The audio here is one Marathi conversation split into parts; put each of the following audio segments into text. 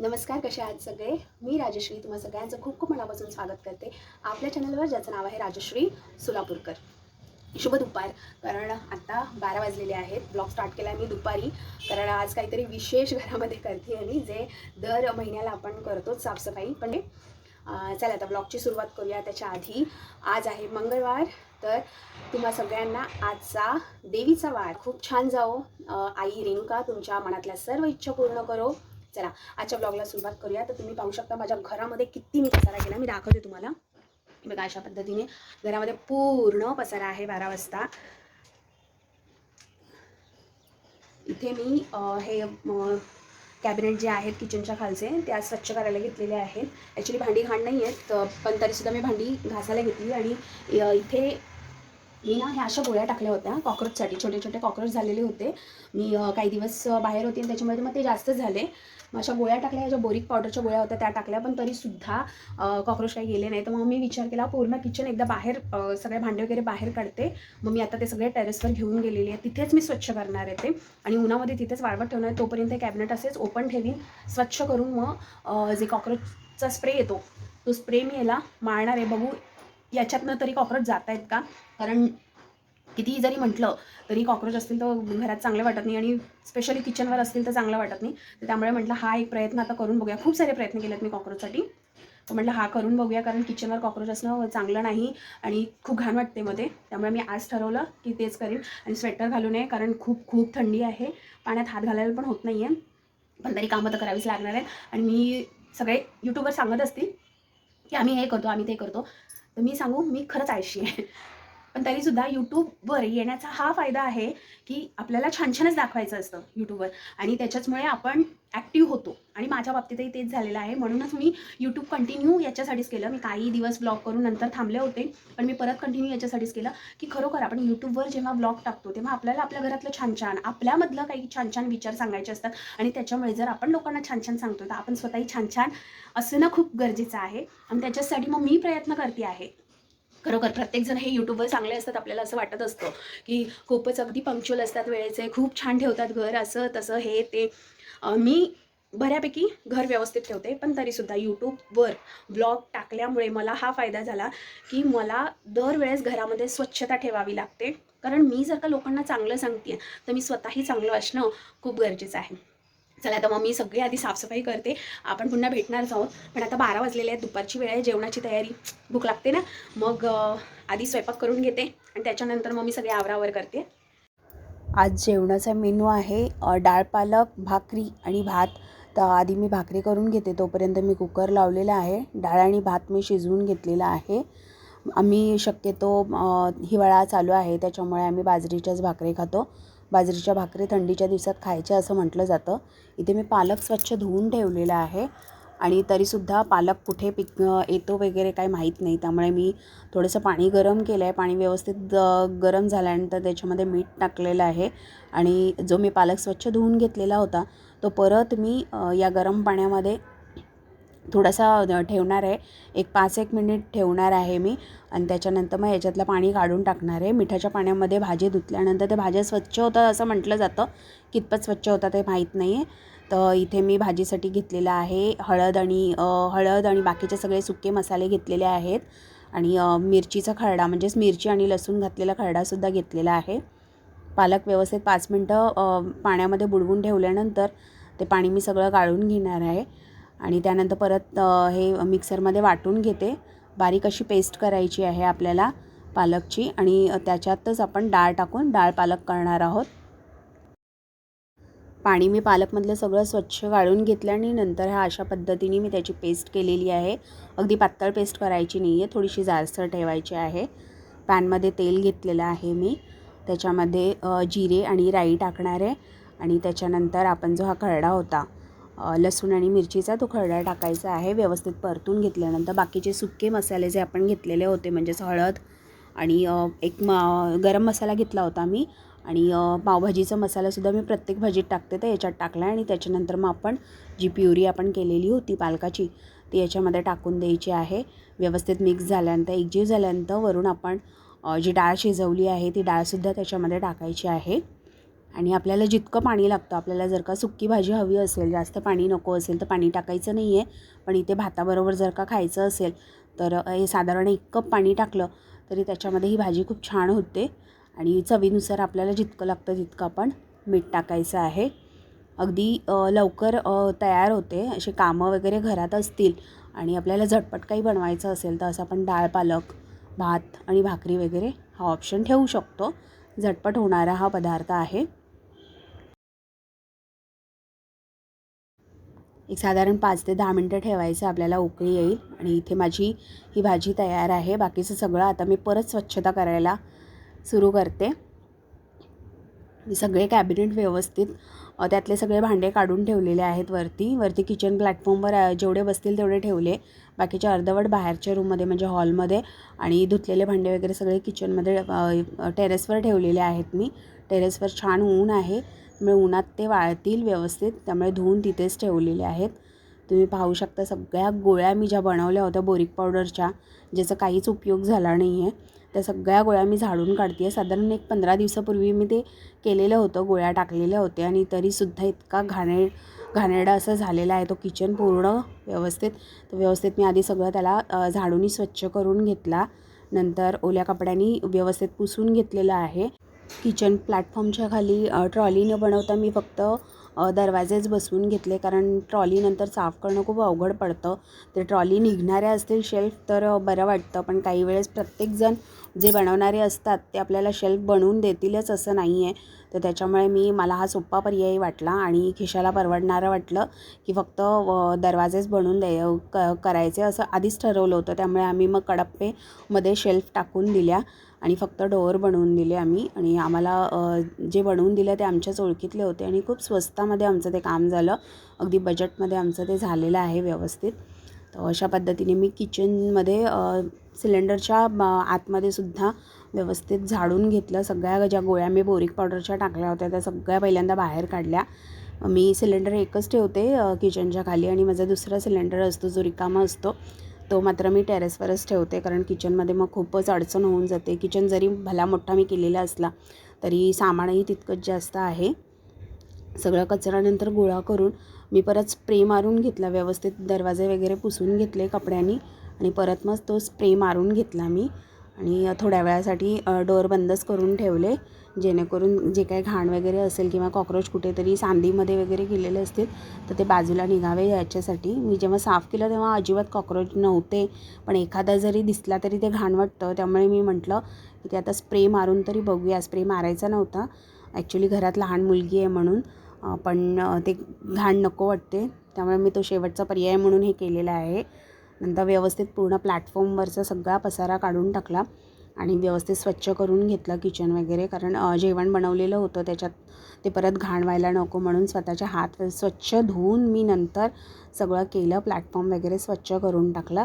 नमस्कार कसे आहात सगळे? मी राजश्री तुम्हा सगळ्यांचं खूप खूप मनापासून स्वागत करते. आपल्या चॅनलवर ज्याचं नाव आहे राजश्री सोलापूरकर. शुभ दुपार. कारण आत्ता बारा वाजलेले आहेत. ब्लॉग स्टार्ट केला मी दुपारी. कारण आज काहीतरी विशेष घरामध्ये करते आहे मी जे दर महिन्याला आपण करतो साफसफाई. पण चला आता ब्लॉगची सुरुवात करूया त्याच्या आधी. आज आहे मंगळवार. तर तुम्हा सगळ्यांना आजचा देवीचा वार. खूप छान जाओ आई रेणुका तुमच्या मनातल्या सर्व इच्छा पूर्ण करो. चला आजच्या ब्लॉगला सुरुवात करूया. तर तुम्ही पाहू शकता माझ्या घरामध्ये किती मी पसारा केला. मी दाखवते तुम्हाला. बघा अशा पद्धतीने घरामध्ये पूर्ण पसारा आहे बारा वाजता. इथे मी हे कॅबिनेट जे आहेत किचनच्या खालचे ते आज स्वच्छ करायला घेतलेले आहेत. ॲक्च्युली भांडी घाण नाही आहेत पण तरीसुद्धा मी भांडी घासायला घेतली आणि इथे मी ना ह्या अशा गोळ्या टाकल्या होत्या. कॉक्रोचसाठी छोटे छोटे कॉक्रोच झालेले होते. मी काही दिवस बाहेर होते आणि त्याच्यामध्ये मग ते जास्त झाले. मग अशा गोळ्या टाकल्या ह्या ज्या बोरिक पावडरच्या गोळ्या होत्या त्या टाकल्या. पण तरीसुद्धा कॉक्रोच काही गेले नाही तर मग मी विचार केला पूर्ण किचन एकदा बाहेर सगळे भांडे वगैरे बाहेर काढते. मग मी आता ते सगळे टेरेसवर घेऊन गेलेले आहे. तिथेच मी स्वच्छ करणार आहे ते. आणि उन्हामध्ये तिथेच वाळवत ठेवणार आहे. तोपर्यंत कॅबिनेट असेच ओपन ठेवीन स्वच्छ करून मग जे कॉक्रोचचा स्प्रे येतो तो स्प्रे मी याला मारणार आहे. बघू याच्यातनं तरी कॉक्रोच जात आहेत का? कारण कितीही जरी म्हटलं तरी कॉक्रोच असतील तर घरात चांगलं वाटत नाही आणि स्पेशली किचनवर असतील तर चांगलं वाटत नाही. तर त्यामुळे म्हटलं हा एक प्रयत्न आता करून बघूया. खूप सारे प्रयत्न केलेत मी कॉक्रोचसाठी. तर म्हटलं हा करून बघूया कारण किचनवर कॉक्रोच असणं चांगलं नाही आणि खूप घाण वाटते मध्ये त्यामुळे मी आज ठरवलं की तेच करीन आणि स्वेटर घालू नये कारण खूप खूप थंडी आहे. पाण्यात हात घालायला पण होत नाही आहे पण तरी कामं तर करावीच लागणार आहेत. आणि मी सगळे यूट्यूबवर सांगत असतील की आम्ही हे करतो आम्ही ते करतो. तर मी सांगू मी खरंच आळशी आहे. पण तरीसुद्धा यूट्यूबवर येण्याचा हा फायदा आहे की आपल्याला छान छानच दाखवायचं असतं यूट्यूबवर आणि त्याच्याचमुळे आपण ॲक्टिव्ह होतो. आणि माझ्या बाबतीतही तेच झालेलं आहे. म्हणूनच मी यूट्यूब कंटिन्यू याच्यासाठीच केलं. मी काही दिवस ब्लॉग करून नंतर थांबले होते. पण मी परत कंटिन्यू याच्यासाठीच केलं की खरोखर आपण यूट्यूबवर जेव्हा ब्लॉग टाकतो तेव्हा आपल्याला आपल्या घरातलं छान छान आपल्यामधलं काही छान छान विचार सांगायचे असतात. आणि त्याच्यामुळे जर आपण लोकांना छान छान सांगतो तर आपण स्वतःही छान छान असणं खूप गरजेचं आहे. आणि त्याच्यासाठी मग मी प्रयत्न करते आहे. खरोखर प्रत्येकजण हे यूट्यूबवर चांगले असतात आपल्याला असं वाटत असतं की खूपच अगदी पंक्च्युअल असतात वेळेचे खूप छान ठेवतात घर असं तसं हे ते. मी बऱ्यापैकी घर व्यवस्थित ठेवते पण तरीसुद्धा यूट्यूबवर ब्लॉग टाकल्यामुळे मला हा फायदा झाला की मला दरवेळेस घरामध्ये स्वच्छता ठेवावी लागते. कारण मी जर का लोकांना चांगलं सांगते तर मी स्वतःही चांगलं असणं खूप गरजेचं आहे. चला आता मग मी सगळी आधी साफसफाई करते. आपण पुन्हा भेटणारच आहोत पण आता बारा वाजलेले आहेत दुपारची वेळ आहे जेवणाची तयारी. भूक लागते ना? मग आधी स्वयंपाक करून घेते. आणि त्याच्यानंतर मग मी सगळे आवरावर करते. आज जेवणाचा मेनू आहे डाळ पालक भाकरी आणि भात. तर आधी मी भाकरी करून घेते. तोपर्यंत मी कुकर लावलेला आहे. डाळ आणि भात मी शिजवून घेतलेला आहे. आम्ही शक्यतो हिवाळा चालू आहे त्याच्यामुळे आम्ही बाजरीच्याच भाकरी खातो. बाजरीच्या भाकरी थंडीच्या दिवसात खायच्या असं म्हटलं जातं. इथे मी पालक स्वच्छ धुवून ठेवलेला आहे आणि तरीसुद्धा पालक कुठे पिक येतो वगैरे काही माहीत नाही. त्यामुळे मी थोडंसं पाणी गरम केलं आहे पाणी व्यवस्थित गरम झाल्यानंतर त्याच्यामध्ये मीठ टाकलेलं आहे आणि जो मी पालक स्वच्छ धुवून घेतलेला होता तो परत मी या गरम पाण्यामध्ये थोडासा ठेवणार आहे. एक पाच एक मिनिट ठेवणार आहे मी आणि त्याच्यानंतर मग याच्यातलं पाणी काढून टाकणार आहे. मिठाच्या पाण्यामध्ये भाजी धुतल्यानंतर ते भाज्या स्वच्छ होतात असं म्हटलं जातं. कितपत स्वच्छ होतात ते माहीत नाही आहे तर इथे मी भाजीसाठी घेतलेलं आहे हळद आणि हळद आणि बाकीचे सगळे सुके मसाले घेतलेले आहेत. आणि मिरचीचा खरडा म्हणजेच मिरची आणि लसूण घातलेला खरडासुद्धा घेतलेला आहे. पालक व्यवस्थित पाच मिनटं पाण्यामध्ये बुडवून ठेवल्यानंतर ते पाणी मी सगळं गाळून घेणार आहे. आणि त्यानंतर परत हे मिक्सरमध्ये वाटून घेते. बारीक अशी पेस्ट करायची आहे आपल्याला पालकची आणि त्याच्यातच आपण डाळ टाकून डाळ पालक करणार आहोत. पाणी मी पालकमधलं सगळं स्वच्छ गाळून घेतलं आणि नंतर ह्या अशा पद्धतीने मी त्याची पेस्ट केलेली आहे. अगदी पातळ पेस्ट करायची नाही आहे थोडीशी जारसर ठेवायची आहे. पॅनमध्ये तेल घेतलेलं आहे मी. त्याच्यामध्ये जिरे आणि राई टाकणार आहे आणि त्याच्यानंतर आपण जो हा खरडा होता लसूण आणि मिरचीचा तो खरडा टाकायचा आहे. व्यवस्थित परतून घेतल्यानंतर बाकीचे सुके मसाले जे आपण घेतलेले होते म्हणजेच हळद आणि एक म गरम मसाला घेतला होता मी आणि पावभाजीचा मसालासुद्धा मी प्रत्येक भाजीत टाकते तर याच्यात टाकला आणि त्याच्यानंतर मग आपण जी प्युरी आपण केलेली होती पालकाची ती याच्यामध्ये टाकून द्यायची आहे. व्यवस्थित मिक्स झाल्यानंतर एकजीव झाल्यानंतर वरून आपण जी डाळ शिजवली आहे ती डाळसुद्धा त्याच्यामध्ये टाकायची आहे. आणि आपल्याला जितकं पाणी लागतं आपल्याला जर का सुक्की भाजी हवी असेल जास्त पाणी नको असेल तर पाणी टाकायचं नाही आहे पण इथे भाताबरोबर जर का खायचं असेल तर हे साधारण एक कप पाणी टाकलं तरी त्याच्यामध्ये ही भाजी खूप छान होते. आणि चवीनुसार आपल्याला जितकं लागतं तितकं आपण मीठ टाकायचं आहे. अगदी लवकर तयार होते असे कामं वगैरे घरात असतील आणि आपल्याला झटपट काही बनवायचं असेल तर असं आपण डाळ पालक भात आणि भाकरी वगैरे हा ऑप्शन ठेवू शकतो. झटपट होणारा हा पदार्थ आहे. एक साधारण पाच ते दहा मिनटं ठेवायचं आपल्याला उकळी येईल आणि इथे माझी ही भाजी तयार आहे. बाकीचं सगळं आता मी परत स्वच्छता करायला सुरू करते. मी सगळे कॅबिनेट व्यवस्थित त्यातले सगळे भांडे काढून ठेवलेले आहेत वरती. वरती किचन प्लॅटफॉर्मवर जेवढे बसतील तेवढे ठेवले. बाकीचे अर्धवट बाहेरच्या रूममध्ये म्हणजे हॉलमध्ये आणि धुतलेले भांडे वगैरे सगळे किचनमध्ये टेरेसवर ठेवलेले आहेत मी. टेरेसवर छान ऊन आहे. त्यामुळे उन्हात ते वाळतील व्यवस्थित त्यामुळे धुवून तिथेच ठेवलेले आहेत. तुम्ही पाहू शकता सगळ्या गोळ्या मी ज्या बनवल्या होत्या बोरिक पावडरच्या ज्याचा काहीच उपयोग झाला नाही आहे त्या सगळ्या गोळ्या मी झाडून काढते आहे साधारण एक पंधरा दिवसापूर्वी मी ते केलेलं होतं गोळ्या टाकलेल्या होत्या आणि तरीसुद्धा इतका घाणे घाणेरडा असं झालेला आहे. तो किचन पूर्ण व्यवस्थित तर व्यवस्थित मी आधी सगळं त्याला झाडूनी स्वच्छ करून घेतला. नंतर ओल्या कपड्यांनी व्यवस्थित पुसून घेतलेलं आहे. किचन प्लॅटफॉर्मच्या खाली ट्रॉलीनं ट्रॉली न बनवता मी फक्त दरवाजेच बसवून घेतले. कारण ट्रॉलीनंतर साफ करणं खूप अवघड पडतं. ते ट्रॉली निघणाऱ्या असतील शेल्फ तर बरं वाटतं. पण काही वेळेस प्रत्येकजण जे बनवणारे असतात ते आपल्याला शेल्फ बनवून देतीलच असं नाही आहे तर त्याच्यामुळे मी मला हा सोपा पर्याय वाटला आणि खिशाला परवडणारं वाटलं की फक्त दरवाजेच बनवून द्याय क करायचे असं आधीच ठरवलं होतं. त्यामुळे आम्ही मग कडप्पेमध्ये शेल्फ टाकून दिल्या. आणि फक्त डोअर बनवून दिले आम्ही. आणि आम्हाला जे बनवून दिलं ते आमच्याच ओळखीतले होते आणि खूप स्वस्तामध्ये आमचं ते काम झालं. अगदी बजेटमध्ये आमचं ते झालेलं आहे व्यवस्थित. तर अशा पद्धतीने मी किचनमध्ये सिलेंडरच्या आतमध्ये सुद्धा व्यवस्थित झाडून घेतलं. सगळ्या ज्या गोळ्या मी बोरिक पावडरच्या टाकल्या होत्या त्या सगळ्या पहिल्यांदा बाहेर काढल्या. मी सिलेंडर एकच ठेवते किचनच्या खाली आणि माझा दुसरा सिलेंडर असतो जो रिकामा असतो. तो मात्र मी टेरेसवरच ठेवते कारण किचनमध्ये मग खूपच अडचण होऊन जाते. किचन जरी भला मोठा मी केलेला असला तरी सामानही तितकंच जास्त आहे. सगळं कचऱ्यानंतर गोळा करून मी परत स्प्रे मारून घेतला व्यवस्थित दरवाजे वगैरे पुसून घेतले कपड्यांनी आणि परत मग तो स्प्रे मारून घेतला मी. आणि थोड्या वेळासाठी डोअर बंदच करून ठेवले. जेणेकरून जे काही घाण वगैरे असेल किंवा कॉक्रोच कुठेतरी सांदीमध्ये वगैरे गेलेले असतील तर ते बाजूला निघावे याच्यासाठी. मी जेव्हा साफ केलं तेव्हा अजिबात कॉक्रोच नव्हते पण एखादा जरी दिसला तरी ते घाण वाटतं. त्यामुळे मी म्हटलं की ते आता स्प्रे मारून तरी बघूया. स्प्रे मारायचा नव्हता. ॲक्च्युली घरात लहान मुलगी आहे म्हणून पण ते घाण नको वाटते. त्यामुळे मी तो शेवटचा पर्याय म्हणून हे केलेला आहे. नंतर व्यवस्थित पूर्ण प्लॅटफॉर्मवरचा सगळा पसारा काढून टाकला. आणि व्यवस्थित स्वच्छ करून घेतलं किचन वगैरे. कारण जेवण बनवलेलं होतं त्याच्यात. ते परत घाण व्हायला नको म्हणून स्वतःचे हात स्वच्छ धुवून मी नंतर सगळं केलं प्लॅटफॉर्म वगैरे स्वच्छ करून टाकला.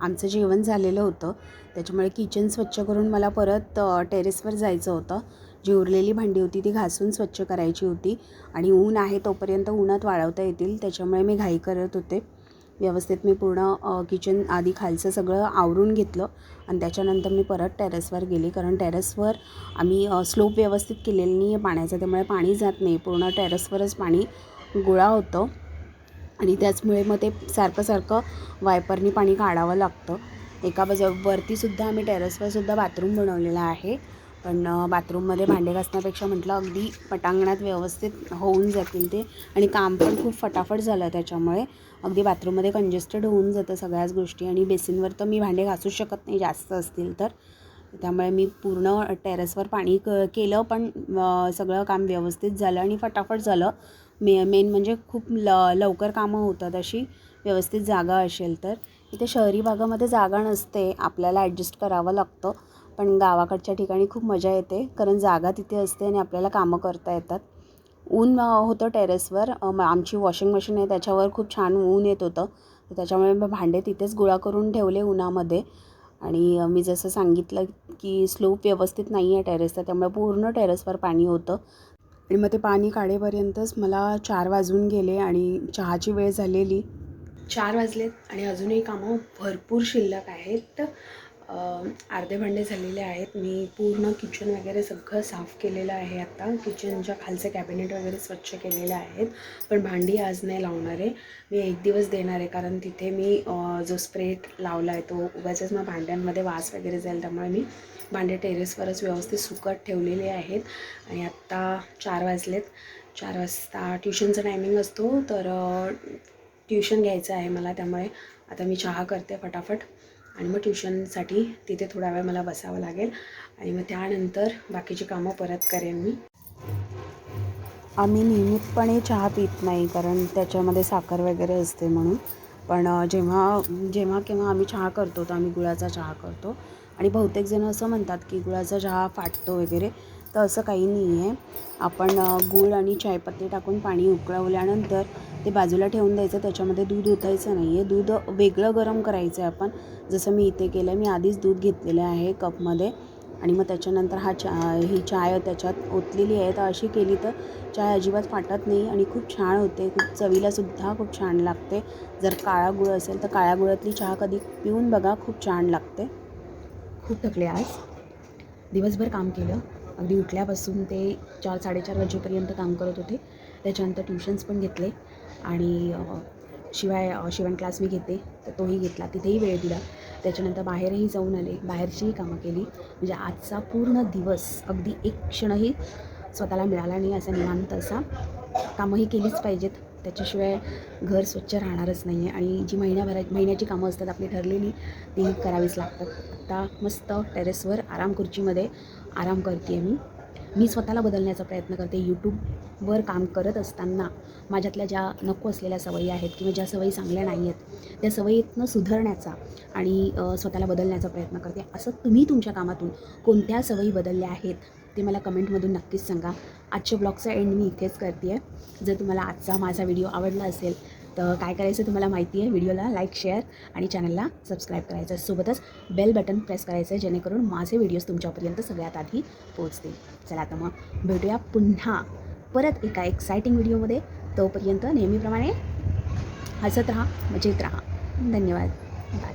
आमचं जेवण झालेलं होतं. त्याच्यामुळे किचन स्वच्छ करून मला परत टेरेसवर जायचं होतं. जी उरलेली भांडी होती ती घासून स्वच्छ करायची होती. आणि ऊन आहे तोपर्यंत उन्हात वाळवता येतील. त्याच्यामुळे मी घाई करत होते. व्यवस्थित मी पूर्ण किचन आधी खालचं सगळं आवरून घेतलं आणि त्याच्यानंतर मी परत टेरेसवर गेले. कारण टेरेसवर आम्ही स्लोप व्यवस्थित केलेलं नाही आहे पाण्याचा. त्यामुळे पाणी जात नाही. पूर्ण टेरेसवरच पाणी गोळा होतं. आणि त्याचमुळे मग ते सारखं सारखं वायपरनी पाणी काढावं लागतं. एका बाजू वरतीसुद्धा आम्ही टेरेसवरसुद्धा बाथरूम बनवलेला आहे. पण बाथरूममध्ये भांडे घासण्यापेक्षा म्हटलं अगदी पटांगणात व्यवस्थित होऊन जातील ते. आणि काम पण खूप फटाफट झालं त्याच्यामुळे. अगदी बाथरूममध्ये कंजेस्टेड होऊन जातं सगळ्याच गोष्टी आणि बेसिनवर तर मी भांडे घासूच शकत नाही जास्त असतील तर. त्यामुळे मी पूर्ण टेरेसवर पाणी क केलं पण सगळं काम व्यवस्थित झालं आणि फटाफट झालं. मे मेन म्हणजे खूप ल लवकर कामं होतात अशी व्यवस्थित जागा असेल तर. इथे शहरी भागामध्ये जागा नसते आपल्याला ॲडजस्ट करावं लागतं. पण गावाकडच्या ठिकाणी खूप मजा येते कारण जागा तिथे असते आणि आपल्याला कामं करता येतात. ऊन होतं टेरेसवर म- आमची वॉशिंग मशीन आहे त्याच्यावर खूप छान ऊन येत होतं. त्याच्यामुळे मी भांडे तिथेच गोळा करून ठेवले उन्हामध्ये. आणि मी जसं सांगितलं की स्लोप व्यवस्थित नाही आहे टेरेसचा त्यामुळे पूर्ण टेरेसवर पाणी होतं. आणि मग ते पाणी काढेपर्यंतच मला चार वाजून गेले आणि चहाची वेळ झालेली. चार वाजलेत आणि अजूनही कामं भरपूर शिल्लक आहेत. तर अर्धे भांडे झालेले आहेत. मी पूर्ण किचन वगैरे सगळं साफ केलेलं आहे आता. किचनच्या खालचे कॅबिनेट वगैरे स्वच्छ केलेले आहेत. पण भांडी आज नाही लावणार आहे. मी एक दिवस देणार आहे कारण तिथे मी जो स्प्रेट लावला आहे तो उगाचच मग भांड्यांमध्ये वास वगैरे जाईल. त्यामुळे मी भांडे टेरेसवरच व्यवस्थित सुकट ठेवलेले आहेत. आणि आत्ता चार वाजलेत. चार वाजता ट्युशनचा टायमिंग असतो. तर ट्युशन घ्यायचं आहे मला त्यामुळे. आता मी चहा करते फटाफट. आणि मग ट्युशनसाठी तिथे थोडा वेळ मला बसावं लागेल. आणि मग त्यानंतर बाकीची कामं परत करेन मी. आम्ही नियमितपणे चहा पित नाही कारण त्याच्यामध्ये साखर वगैरे असते म्हणून. पण जेव्हा जेव्हा केव्हा आम्ही चहा करतो तर आम्ही गुळाचा चहा करतो. आणि बहुतेक जण असं म्हणतात की गुळाचा चहा फाटतो वगैरे. तर असं काही नाही आहे. आपण गूळ आणि चायपत्ती टाकून पाणी उकळवल्यानंतर ते बाजूला ठेवून द्यायचं. त्याच्यामध्ये दूध ओतायचं नाही आहे दूध वेगळं गरम करायचं आहे आपण. जसं मी इथे केलं मी आधीच दूध घेतलेलं आहे कपमध्ये. आणि मग त्याच्यानंतर हा चा ही चाय त्याच्यात ओतलेली आहे. तर अशी केली तर चाय अजिबात फाटत नाही आणि खूप छान होते. खूप चवीलासुद्धा खूप छान लागते. जर काळा गुळ असेल तर काळ्या गुळातली चहा कधी पिऊन बघा खूप छान लागते. खूप थकले आज. दिवसभर काम केलं. अगदी उठल्यापासून ते चार साडेचार वाजेपर्यंत काम करत होते. त्याच्यानंतर ट्युशन्स पण घेतले आणि शिवाय शिवण क्लास मी घेते तर तोही घेतला. तिथेही वेळ दिला. त्याच्यानंतर बाहेरही जाऊन आले. बाहेरचीही कामं केली. म्हणजे आजचा पूर्ण दिवस अगदी एक क्षणही स्वतःला मिळाला नाही असा निवांत असा कामंही केलीच पाहिजेत. त्याच्याशिवाय घर स्वच्छ राहणारच नाही आहे आणि जी महिन्याभरा महिन्याची कामं असतात आपली ठरलेली ती करावीच लागतात. आता मस्त टेरेसवर आराम खुर्चीमध्ये आराम करते मी. मी स्वतःला बदलण्याचा प्रयत्न करते. यूट्यूबवर काम करत असताना माझ्यातल्या ज्या नको असलेल्या सवयी आहेत किंवा ज्या सवयी चांगल्या नाही आहेत त्या सवयीतनं सुधारण्याचा आणि स्वतःला बदलण्याचा प्रयत्न करते. असं तुम्ही तुमच्या कामातून कोणत्या सवयी बदलल्या आहेत? ते मला कमेंटमधून नक्कीच सांगा. आजच्या ब्लॉगचा एंड मी इथेच करते आहे जर तुम्हाला आजचा माझा व्हिडिओ आवडला असेल तर काय करायचं तुम्हाला माहिती आहे व्हिडिओला लाईक शेअर आणि चॅनलला सबस्क्राईब करायचं. आहे सोबतच बेल बटन प्रेस करायचं आहे जेणेकरून माझे व्हिडिओज तुमच्यापर्यंत सगळ्यात आधी पोहोचतील. चला तर मग भेटूया पुन्हा परत एका एक्सायटिंग व्हिडिओमध्ये तोपर्यंत नेहमीप्रमाणे हसत राहा मजेत राहा. धन्यवाद. बाय